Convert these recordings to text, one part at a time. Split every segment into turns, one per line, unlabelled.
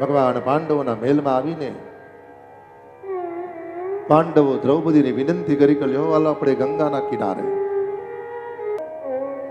ભગવાન પાંડવોના મહેલમાં આવીને પાંડવો દ્રૌપદીને વિનંતી કરી કે હાલો આપણે ગંગાના કિનારે.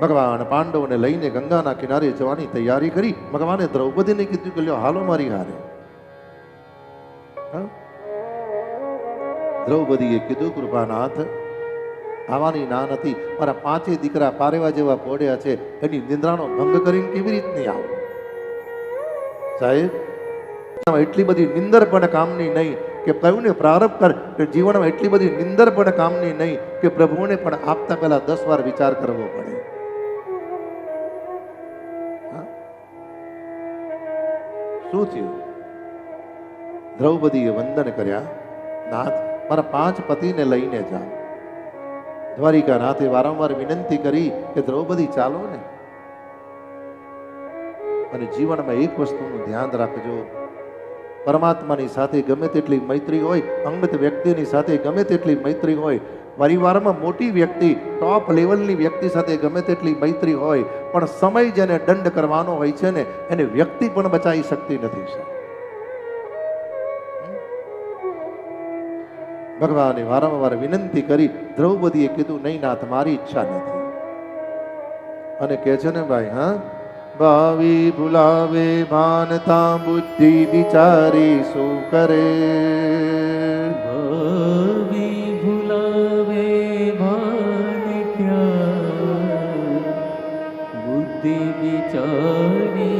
ભગવાન પાંડવોને લઈને ગંગાના કિનારે જવાની તૈયારી કરી. ભગવાને દ્રૌપદીને કીધું કે હાલો મારી હારે? દ્રૌપદીએ કીધું, કૃપાનાથ, આવવાની ના નથી. મારા પાંચે દીકરા પારેવા જેવા પોડ્યા છે. એની નિંદ્રાનો ભંગ કરીને કેવી રીતની આવું? સાહેબ એટલી બધી નિંદર કામની નહીં કે પ્રભુને પ્રારંભ કર, કે જીવનમાં એટલી બધી નિંદર કામની નહીં કે પ્રભુને પણ આપતા પહેલા દસ વાર વિચાર કરવો પડે. શું થયું? દ્રૌપદીએ વંદન કર્યા, નાથ, મારા પાંચ પતિને લઈને જાઓ દ્વારિકા નાથે વારંવાર વિનંતી કરી કે, દ્રૌપદી, ચાલો ને. અને જીવનમાં એક વસ્તુનું ધ્યાન રાખજો. પરમાત્માની સાથે ગમે તેટલી મૈત્રી હોય, અંગત વ્યક્તિની સાથે ગમે તેટલી મૈત્રી હોય, પરિવારમાં મોટી વ્યક્તિ ટોપ લેવલની વ્યક્તિ સાથે ગમે તેટલી મૈત્રી હોય, પણ સમય જેને દંડ કરવાનો હોય છે ને, એને વ્યક્તિ પણ બચાવી શકતી નથી. ભગવાને વારંવાર વિનંતી કરી, દ્રૌપદીએ કીધું, નહીં નાથ, મારી ઈચ્છા નથી અને કહે છે ને, ભાઈ, હા ભાવિ ભૂલાવે માનતા બુદ્ધિ વિચારી શું કરે
ભાવિ ભૂલાવે ભાન બુદ્ધિ બિચારી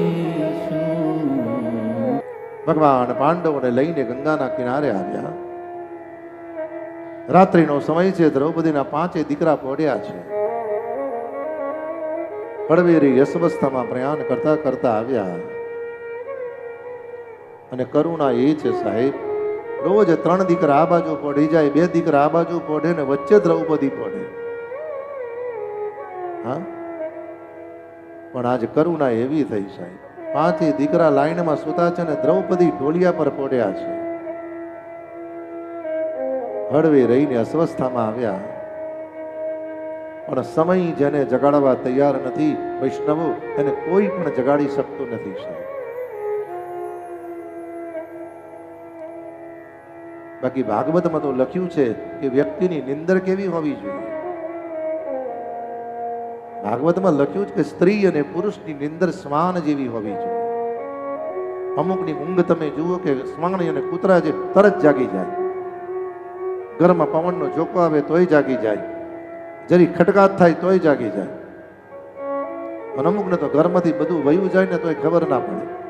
શું
ભગવાન પાંડવોને લઈને ગંગાના કિનારે આવ્યા રાત્રિનો સમય છે દ્રૌપદીના પાંચે દીકરા પડ્યા છે હળવેરી યશવસ્થામાં પ્રયાણ કરતા કરતા આવ્યા. અને કરુણા એ છે, સાહેબ, રોજ ત્રણ દીકરા આ બાજુ પડી જાય બે દીકરા આ બાજુ પડે ને વચ્ચે દ્રૌપદી પડે હા? પણ આજ કરુણા એવી થઈ, સાહેબ, પાંચે દીકરા લાઈનમાં સુતા છે ને દ્રૌપદી ઢોલિયા પર પડ્યા છે. હળવે રહીને અસ્વસ્થામાં આવ્યા. પણ સમય જેને જગાડવા તૈયાર નથી, વૈષ્ણવો એને કોઈ પણ જગાડી શકતું નથી બાકી ભાગવતમાં તો લખ્યું છે કે વ્યક્તિની નિંદર કેવી હોવી જોઈએ? ભાગવતમાં લખ્યું છે કે સ્ત્રી અને પુરુષની નિંદર સમાન જેવી હોવી જોઈએ. અમુકની ઊંઘ તમે જુઓ કે સ્વાણી અને કૂતરા જે તરત જાગી જાય. ઘરમાં પવનનો ઝોકો આવે તોય જાગી જાય. જરી ખટકાટ થાય તોય જાગી જાય. અને અમુકને તો ઘરમાંથી બધું વયું જાય ને તોય ખબર ના પડે.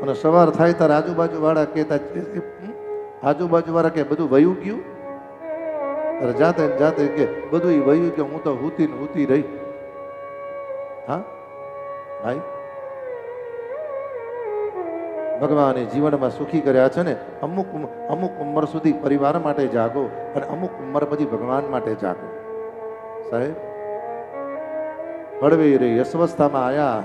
અને સવાર થાય ત્યારે આજુબાજુ વાળા કહેતા આજુબાજુવાળા કે, બધું વયું ગયું? અરે જાતે જાતે કે બધું વયું કે હું તો હુતી ને હુતી રહી. હા? ભાઈ? ભગવાને જીવનમાં સુખી કર્યા છે ને અમુક અમુક ઉંમર સુધી પરિવાર માટે જાગો અને અમુક ઉંમર પછી ભગવાન માટે જાગો. સાહેબ? હળવી રે અસ્વસ્થામાં આયા.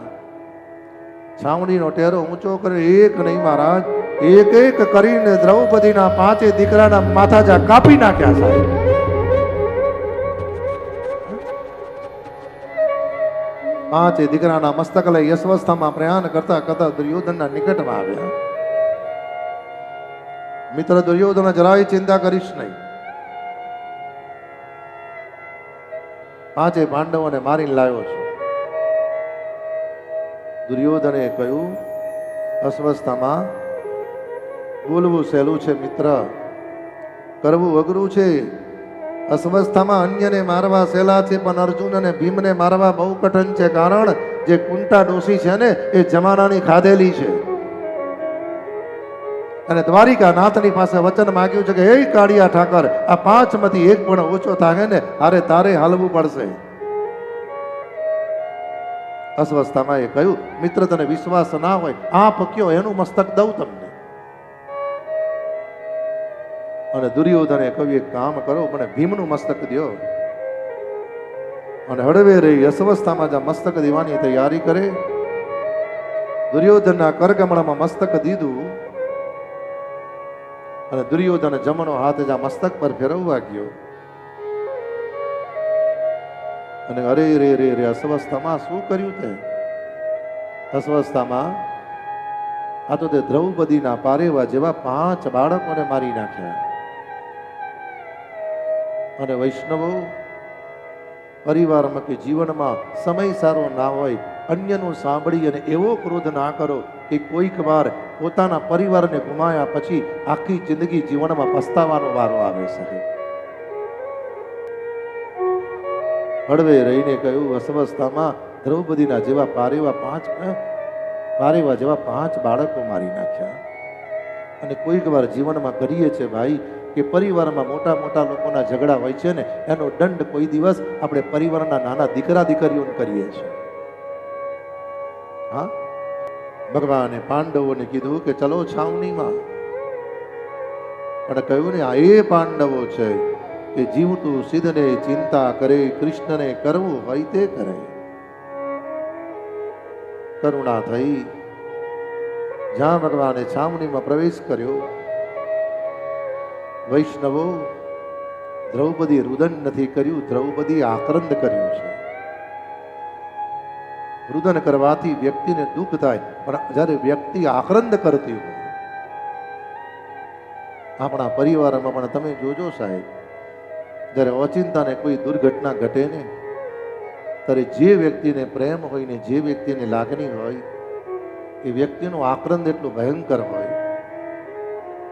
છાવણીનો ટેરો ઊંચો કરે એક નહીં મહારાજ એક એક કરીને દ્રૌપદીના પાંચે દીકરાના માથા જા કાપી નાખ્યા સાહેબ. પાંચે દીકરાના મસ્તક લઈ યશવસ્થામાં પ્રયાણ કરતા કરતા દુર્યોધનના નિકટમાં આવ્યા. મિત્ર દુર્યોધન જરાય ચિંતા કરીશ નહીં. પાંચે પાંડવોને મારીને લાવ્યો છું. દુર્યોધને કહ્યું, અસ્વસ્થામાં બોલવું સહેલું છે મિત્ર. કરવું અઘરું છે. અસ્વસ્થામાં અન્યને મારવા સહેલા છે, પણ અર્જુન અને ભીમને મારવા બહુ કઠિન છે, કારણ જે કુંટા ડોસી છે ને, એ જમાનાની ખાધેલી છે. અને દ્વારિકા નાથની પાસે વચન માંગ્યું છે કે, હે કાળિયા ઠાકર, આ પાંચમાંથી એક પણ ઓછો થાય ને અરે તારે હાલવું પડશે. અસ્વસ્થામાં એ કહ્યું, મિત્ર, તને વિશ્વાસ ના હોય આ પક્યો એનું મસ્તક દઉં તમને? અને દુર્યોધને કહ્યું, એક કામ કરો, મને ભીમનું મસ્તક દો અને હળવે રહી અસ્વસ્થામાં જ્યાં મસ્તક દેવાની તૈયારી કરે. દુર્યોધનના કરકમણામાં મસ્તક દીધું. અને દુર્યોધન જમણો હાથ જ્યાં મસ્તક પર ફેરવવા ગયો. અને અરે રે રે રે અસ્વસ્થામાં શું કર્યું તે? અસ્વસ્થામાં આ તો તે દ્રૌપદીના પારેવા જેવા પાંચ બાળકોને મારી નાખ્યા. અને વૈષ્ણવો પરિવારમાં કે જીવનમાં સમય સારો ના હોય, અન્યનું સાંભળી અને એવો ક્રોધ ના કરો કે કોઈક વાર પોતાના પરિવારને ગુમાયા પછી આખી જિંદગી જીવનમાં પસ્તાવાનો વારો આવે છે. હળવે રહીને કહ્યું અસ્વસ્થામાં દ્રૌપદીના જેવા પારેવા પાંચ, પારેવા જેવા પાંચ બાળકો મારી નાખ્યા. અને કોઈક વાર જીવનમાં કરીએ છે ભાઈ કે પરિવારમાં મોટા મોટા લોકોના ઝઘડા હોય છે ને, એનો દંડ કોઈ દિવસ આપણે પરિવારના નાના દીકરા દીકરીઓને કરીએ છીએ. હા? ભગવાને પાંડવોને કીધું કે ચલો છાવણીમાં. પણ કહ્યું ને, આ એ પાંડવો છે કે જીવતું સિદ્ધને ચિંતા કરે, કૃષ્ણને કરવું હોય તે કરે. કરુણા થઈ. જ્યાં ભગવાને છાવણીમાં પ્રવેશ કર્યો, વૈષ્ણવો દ્રૌપદી રુદન નથી કર્યું, દ્રૌપદી આક્રંદ કર્યું છે. રુદન કરવાથી વ્યક્તિને દુઃખ થાય. પણ જ્યારે વ્યક્તિ આક્રંદ કરતી હોય, આપણા પરિવારમાં પણ તમે જોજો સાહેબ, જ્યારે અચિંતાને કોઈ દુર્ઘટના ઘટે ને, ત્યારે જે વ્યક્તિને પ્રેમ હોય ને જે વ્યક્તિને લાગણી હોય, એ વ્યક્તિનું આક્રંદ એટલું ભયંકર હોય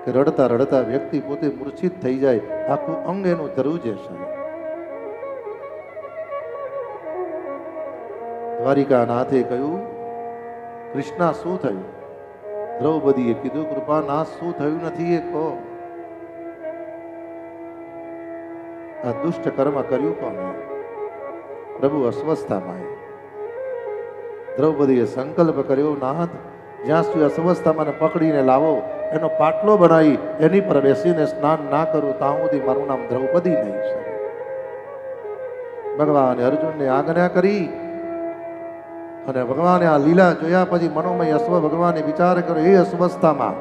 કે રડતા રડતા વ્યક્તિ પોતે મૂર્છિત થઈ જાય. આખું અંગ એનું ધ્રુજે છે દ્વારિકા નાથે કહ્યું, કૃષ્ણા, શું થયું? દ્રૌપદીએ કીધું, કૃપા નાથ શું થયું નથી એ કહો. આ દુષ્ટ કર્મ કર્યું કોને? પ્રભુ અસ્વસ્થામાં દ્રૌપદીએ સંકલ્પ કર્યો, નાથ, જ્યાં સુધી અસ્વસ્થામાં પકડીને લાવો, એનો પાટલો બનાવી, એની પર બેસીને સ્નાન ના કરું, ત્યાં સુધી મારું નામ દ્રૌપદી નહીં છે. ભગવાને અર્જુનને આજ્ઞા કરી અને ભગવાને આ લીલા જોયા પછી મનોમય અશ્વ ભગવાને વિચાર કર્યો એ અસ્વસ્થામાં,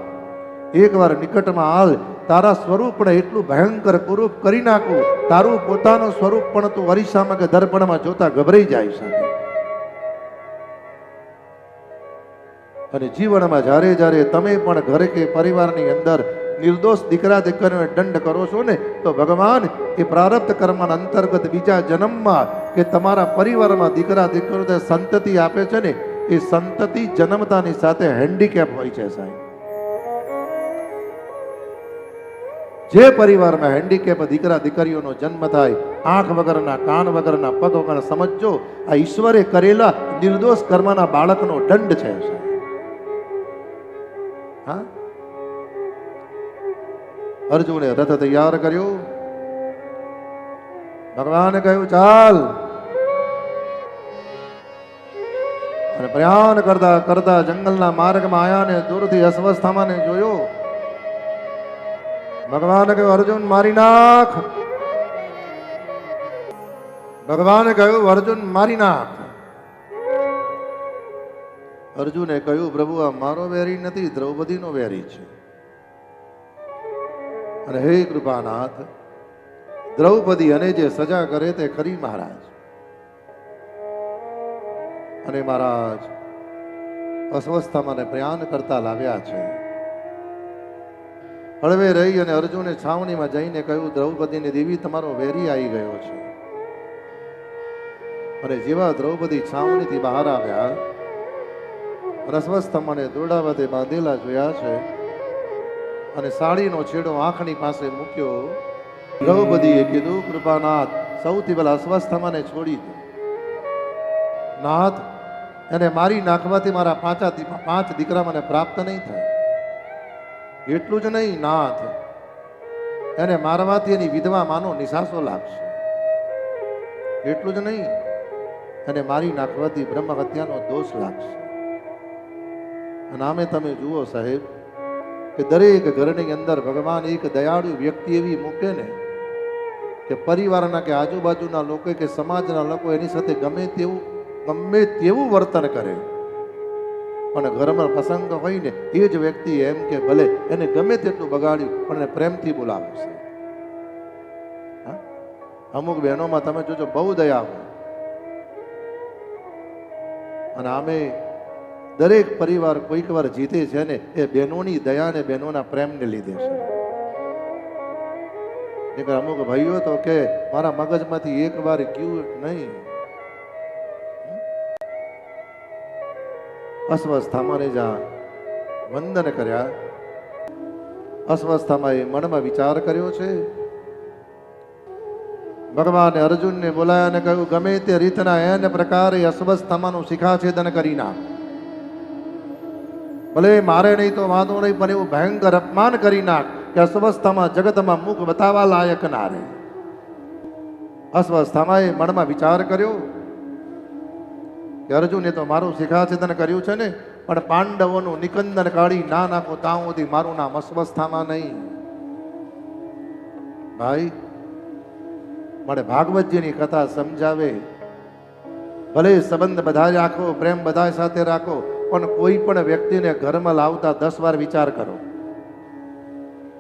એકવાર નિકટમાં હાલ તારા સ્વરૂપ પણ એટલું ભયંકર કુરૂપ કરી નાખું, તારું પોતાનું સ્વરૂપ પણ તું અરીસામાં કે દર્પણમાં જોતા ગભરાઈ જાય છે. અને જીવનમાં જ્યારે જ્યારે તમે પણ ઘરે કે પરિવારની અંદર નિર્દોષ દીકરા દીકરીઓને દંડ કરો છો ને, તો ભગવાન એ પ્રારબ્ધ કર્મના અંતર્ગત બીજા જન્મમાં કે તમારા પરિવારમાં દીકરા દીકરીઓને સંતતિ આપે છે ને, એ સંતતિ જન્મતાની સાથે હેન્ડીકેપ હોય છે સાહેબ જે પરિવારમાં હેન્ડીકેપ દીકરા દીકરીઓનો જન્મ થાય, આંખ વગરના, કાન વગરના, પગ વગર સમજજો, આ ઈશ્વરે કરેલા નિર્દોષ કર્મના બાળકનો દંડ છે સાહેબ. હા અર્જુને રથ તૈયાર કર્યો. ભગવાને કહ્યું, ચાલ. અને પ્રયાણ કરતા કરતા જંગલના માર્ગમાં આયા ને દૂરથી અસ્વસ્થામાં જોયો. ભગવાને કહ્યું, અર્જુન, મારી નાખ. ભગવાને કહ્યું, અર્જુન, મારી નાખ. અર્જુને કહ્યું, પ્રભુ, આ મારો વેરી નથી, દ્રૌપદીનો વેરી છે. અને હે કૃપાનાથ. દ્રૌપદી અને જે સજા કરે તે ખરી મહારાજ. અને મહારાજ, અસ્વસ્થામાં મને પ્રયાણ કરતા લાવ્યા છે. હળવે રહી અને અર્જુને છાવણીમાં જઈને કહ્યું, દ્રૌપદીની દેવી તમારો વેરી આવી ગયો છે. અને જેવા દ્રૌપદી છાવણીથી બહાર આવ્યા રસવસ્તમને દોરડાવતે બાંધેલા જોયા છે અને સાડીનો છેડો આંખની પાસે મૂક્યો. દ્રૌપદીએ કીધું, કૃપાનાથ, સૌથી પહેલા અસ્વસ્થ મને છોડી દો. નાથ, એને મારી નાખવાથી મારા પાંચા પાંચ દીકરા મને પ્રાપ્ત નહીં થાય. એટલું જ નહીં, નાથ, એને મારવાથી એની વિધવા માનો નિશાસો લાગશે. એટલું જ નહીં અને મારી નાખવાથી બ્રહ્મ હત્યાનો દોષ લાગશે. અને આમે તમે જુઓ સાહેબ કે દરેક ઘરની અંદર ભગવાન એક દયાળુ વ્યક્તિ એવી મૂકે ને કે પરિવારના કે આજુબાજુના લોકો કે સમાજના લોકો એની સાથે ગમે તેવું ગમે તેવું વર્તન કરે. પણ ઘરમાં પ્રસંગ હોય ને, એ જ વ્યક્તિ એમ કે ભલે એને ગમે તેટલું બગાડ્યું, પણ એને પ્રેમથી બોલાવે છે? અમુક બહેનોમાં તમે જોજો બહુ દયા હોય. અને આમે દરેક પરિવાર કોઈક વાર જીતે છે ને, એ બહેનોની દયા ને બહેનોના પ્રેમને લીધે છે. નહીંતર અમુક ભાઈઓ તો કે, મારા મગજમાંથી એક વાર ગયું નહીં. અસ્વસ્થામાં જા. વંદન કર્યા. અસ્વસ્થામાં એ મનમાં વિચાર કર્યો છે. ભગવાને અર્જુનને બોલાયા અને કહ્યું, ગમે તે રીતના એને પ્રકારે અસ્વસ્થતામાંનું શિખાછેદન કરી નાખ. ભલે મારે નહીં તો વાંધો નહીં, પણ એવું ભયંકર અપમાન કરી નાખ કે અસ્વસ્થામાં, જગતમાં મુખ બતાવવા લાયક ના રહે. અસ્વસ્થતામાં એ મનમાં વિચાર કર્યો કે અર્જુને તો મારું શિખાછેદન કર્યું છે ને, પણ પાંડવોનું નિકંદન કાઢી ના નાખો, ત્યાં સુધી મારું નામ અસ્વસ્થામાં નહીં. ભાઈ મને ભાગવતજીની કથા સમજાવે. ભલે સંબંધ બધા રાખો, પ્રેમ બધા સાથે રાખો પણ કોઈ પણ વ્યક્તિને ઘરમાં લાવતા દસ વાર વિચાર કરો.